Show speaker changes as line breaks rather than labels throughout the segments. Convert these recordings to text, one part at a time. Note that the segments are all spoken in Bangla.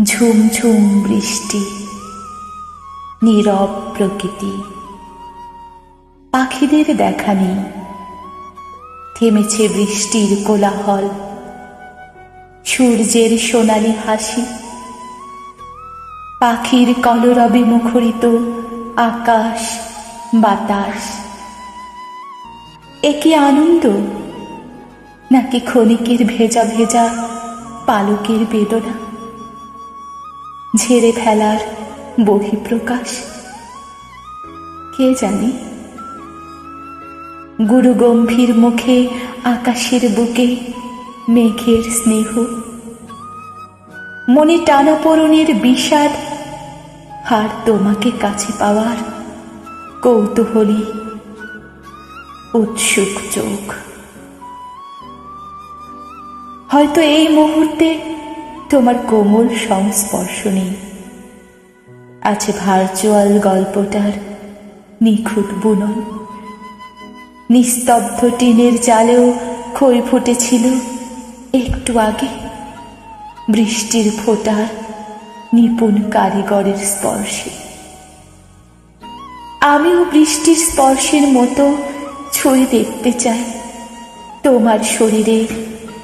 ঝুমঝুম বৃষ্টি, নীরব প্রকৃতি। পাখিদের দেখা নেই। থেমেছে বৃষ্টির কোলাহল। সূর্যের সোনালি হাসি। পাখির কলরবে মুখরিত আকাশ, বাতাস। একে আনন্দ? নাকি ক্ষণিকের ভেজা ভেজা পালকের বেদনা? ঝেড়ে ফেলার বহিঃপ্রকাশ। কে জানে? গুরু গম্ভীর মুখে, আকাশের বুকে, মেঘের স্নেহ। মনে টানাপোড়নের বিষাদ আর তোমাকে কাছে পাওয়ার কৌতূহলী, উৎসুক চোখ। হয়তো এই মুহূর্তে তোমার কোমল সংস্পর্শ নেই। আছে ভার্চুয়াল গল্পটার নিখুঁত বুনন। নিস্তব্ধ টিনের জালেও খই ফুটেছিল একটু আগে। বৃষ্টির ফোঁটার নিপুণ কারিগরের স্পর্শে। আমিও বৃষ্টির স্পর্শের মতো ছুঁয়ে দেখতে চাই তোমার শরীরের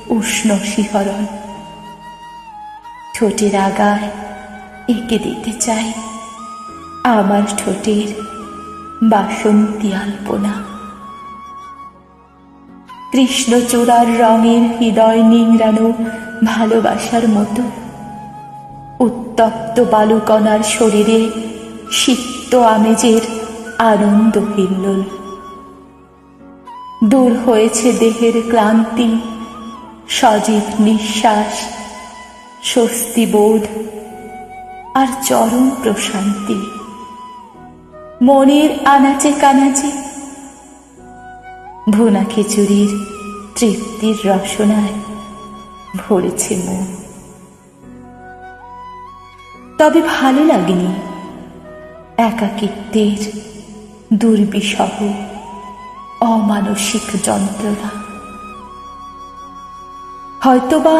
উষ্ণ শিহরণ। ঠোঁটের আগায় এঁকে দিতে চাই। আমার ঠোঁটের বাসন্তী আলপনা। কৃষ্ণচূড়ার রঙের হৃদয় নিংড়ানো ভালোবাসার মতো উত্তপ্ত বালুকণার শরীরে সিক্ত আমেজের আনন্দ হিল্লোল। দূর হয়েছে দেহের ক্লান্তি, সজীব নিঃশ্বাস স্বস্তি বোধ আর চরম প্রশান্তি। মনের আনাচে কানাচে ভুনা খিচুড়ির তৃপ্তির রসনায় ভরেছে মন। তবে ভালো লাগেনি একাকিত্বের দুর্বিষহ অমানসিক যন্ত্রণা। হয়তোবা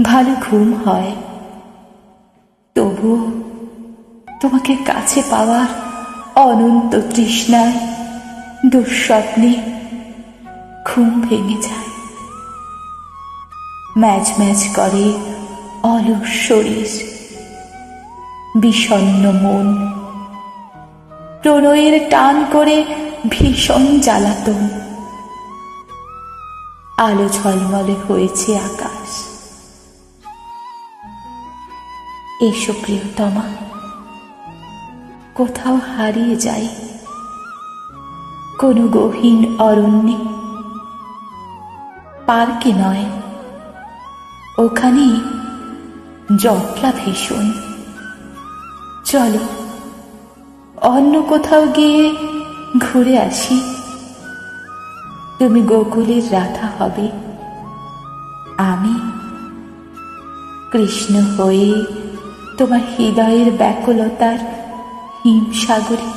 ভালো ঘুম হয়। তবুও তোমাকে কাছে পাওয়ার অনন্ত তৃষ্ণায় দুঃস্বপ্নে ঘুম ভেঙে যায়। ম্যাচ ম্যাচ করে অলস শরীর বিষণ্ন মন, প্রণয়ের টান করে ভীষণ জ্বালাতন। আলো ঝলমলে হয়েছে আকাশ। এসো প্রিয়তমা কোথাও হারিয়ে যাই। কোনো গহীন অরণ্যে, পার্কে নয় ওখানে জটলা ভীষণ। চলো, অন্য কোথাও গিয়ে ঘুরে আসি। তুমি গোকুলের রাধা হবে। আমি কৃষ্ণ হয়ে তোমার হৃদয়ের ব্যাকুলতার হিমসাগরে।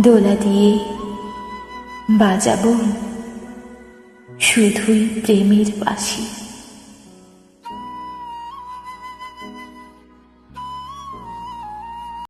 দোলা দিয়ে বাজাবো শুধুই প্রেমের বাসী